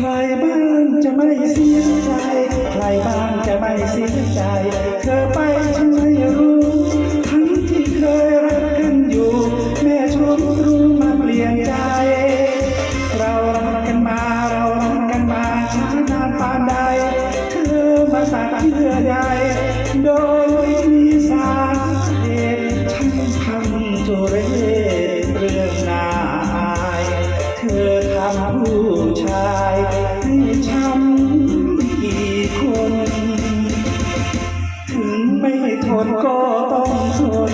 ใครบ้างจะไม่เสียใจ ใครบ้างจะไม่เสียใจ เธอไปฉันไม่รู้ ทั้งที่เคยรักกันอยู่ แม่ชมรู้มาเปลี่ยนใจ เรารักกันมาเรารักกันมาช้านานปานใด เธอมาตัดเยื่อใยโดยมีสาเหตุฉันทำจุเรศเรื่องนาย เธอทำผู้ชายให้ช้ำกี่คน ถึงไม่ทนก็ต้องทน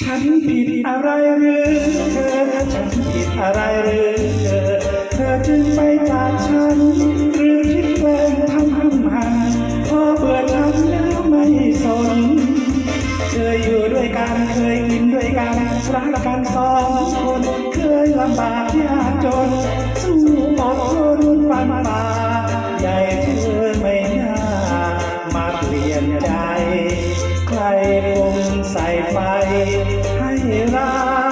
ฉันผิดอะไรหรือเธอ ฉันผิดอะไรหรือเธอ เธอจึงไปจา ยอยู่ด้วยกัน เคยกินด้วยกันรักกันสองคน เคยลำบากยากจน สู้อดทนฟันฝ่าใหญ่เธอไม่น่ามาเปลี่ยนใจ ใครคงใส่ไฟให้ร้า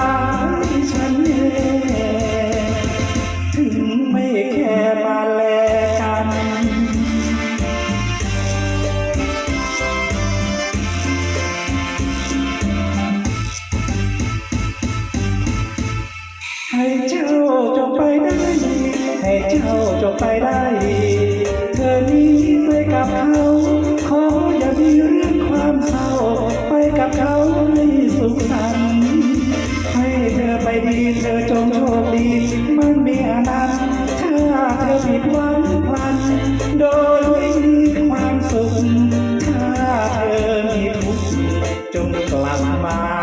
เจ้าจงไปได้เธอนี้ไปกับเขาขออย่ามีเรื่องความเศร้าไปกับเขาให้สุขสันต์ให้เธอไปดีเธอจงโชคดีมันมีอนันต์ถ้าเธอผิดหวังพลันโดยไม่มีความสุขถ้าเธอมีทุกข์จงกลับมา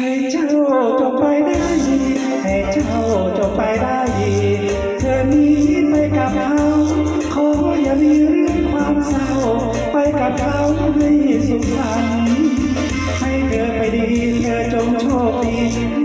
ให้เจ้าจบไปได้ให้เจ้าจบไปได้เธอนี้ไปกับเขาขออย่ามีเรื่องความเศร้า ไปกับเขาให้สุขสันต์ให้เธอไปดี เธอจงโชคดี